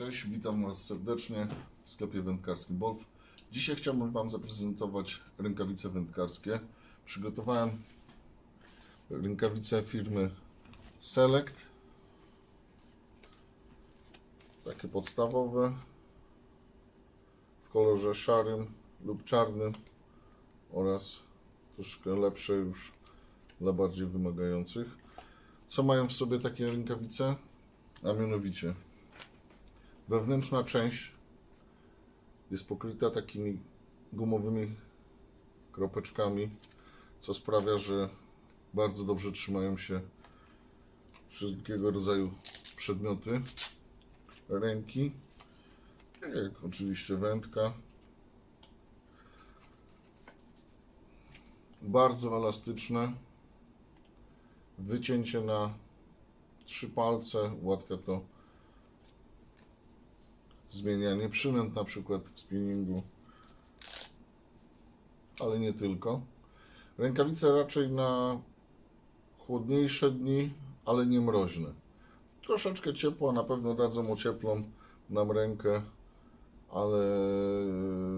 Cześć, witam Was serdecznie w sklepie wędkarskim Wolf. Dzisiaj chciałbym Wam zaprezentować rękawice wędkarskie. Przygotowałem rękawice firmy Select. Takie podstawowe w kolorze szarym lub czarnym oraz troszkę lepsze już dla bardziej wymagających. Co mają w sobie takie rękawice? A mianowicie wewnętrzna część jest pokryta takimi gumowymi kropeczkami, co sprawia, że bardzo dobrze trzymają się wszelkiego rodzaju przedmioty ręki, tak jak oczywiście wędka. Bardzo elastyczne. Wycięcie na trzy palce ułatwia to zmienianie przynęt na przykład w spinningu, ale nie tylko. Rękawice raczej na chłodniejsze dni, ale nie mroźne. Troszeczkę ciepła, na pewno dadzą ocieplą nam rękę, ale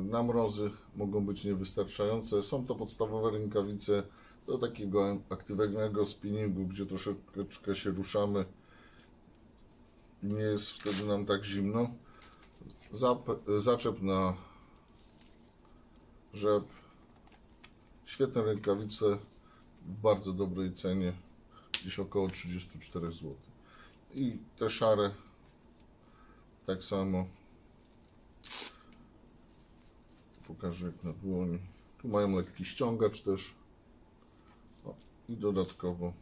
na mrozy mogą być niewystarczające. Są to podstawowe rękawice do takiego aktywnego spinningu, gdzie troszeczkę się ruszamy nie jest wtedy nam tak zimno. Zap, zaczep na rzep. Świetne rękawice w bardzo dobrej cenie, gdzieś około 34 zł. I te szare tak samo. Pokażę jak na dłoni. Tu mają lekki ściągacz też. O, I dodatkowo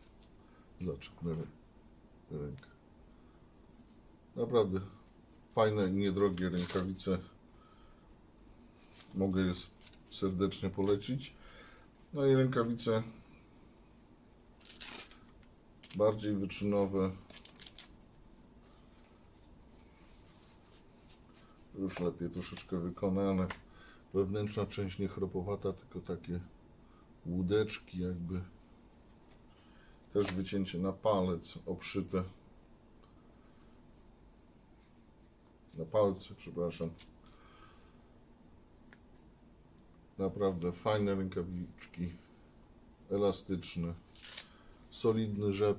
zaczep na rę- rękę. Naprawdę fajne niedrogie rękawice. Mogę je serdecznie polecić. No i rękawice bardziej wyczynowe. Już lepiej troszeczkę wykonane. Wewnętrzna część nie chropowata, tylko takie łódeczki jakby. Też wycięcie na palec obszyte. Na palce, przepraszam. Naprawdę fajne rękawiczki, elastyczne, solidny rzep.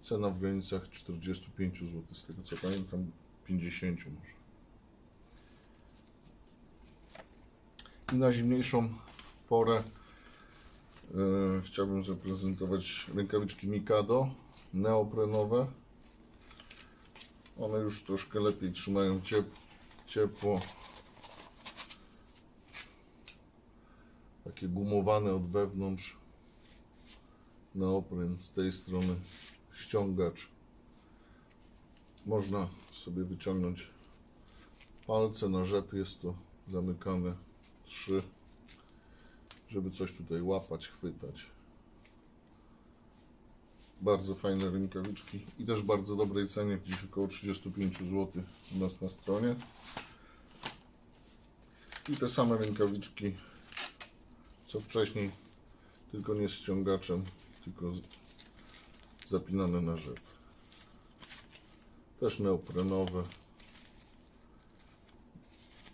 Cena w granicach 45 zł, z tego co pamiętam 50 może. I na zimniejszą porę e, chciałbym zaprezentować rękawiczki Mikado neoprenowe. One już troszkę lepiej trzymają ciep ciepło. Takie gumowane od wewnątrz. Neopren z tej strony ściągacz. Można sobie wyciągnąć palce na rzep. Jest to zamykane trzy, żeby coś tutaj łapać, chwytać. Bardzo fajne rękawiczki i też bardzo dobrej cenie, gdzieś około 35 zł u nas na stronie. I te same rękawiczki co wcześniej, tylko nie z ściągaczem, tylko zapinane na rzep. Też neoprenowe,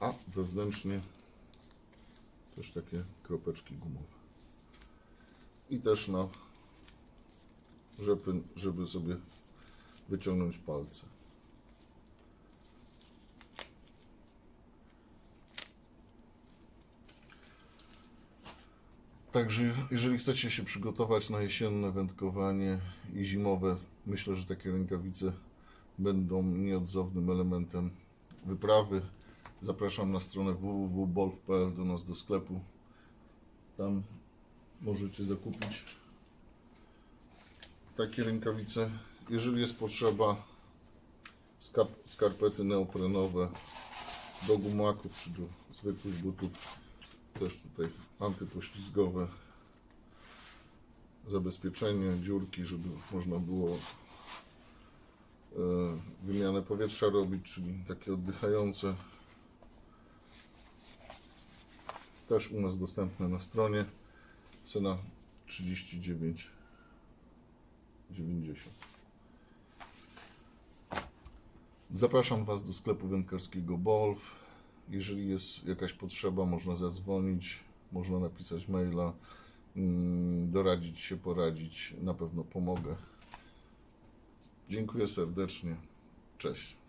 a wewnętrznie też takie kropeczki gumowe. I też na żeby, żeby sobie wyciągnąć palce. Także jeżeli chcecie się przygotować na jesienne wędkowanie i zimowe, myślę, że takie rękawice będą nieodzownym elementem wyprawy. Zapraszam na stronę www.bolf.pl do nas do sklepu. Tam możecie zakupić takie rękawice. Jeżeli jest potrzeba, skarpety neoprenowe do gumaków czy do zwykłych butów, też tutaj antypoślizgowe zabezpieczenie, dziurki, żeby można było e, wymianę powietrza robić, czyli takie oddychające. Też u nas dostępne na stronie. Cena 39 90. Zapraszam Was do sklepu wędkarskiego Bolf. Jeżeli jest jakaś potrzeba, można zadzwonić, można napisać maila, mm, doradzić się, poradzić. Na pewno pomogę. Dziękuję serdecznie. Cześć.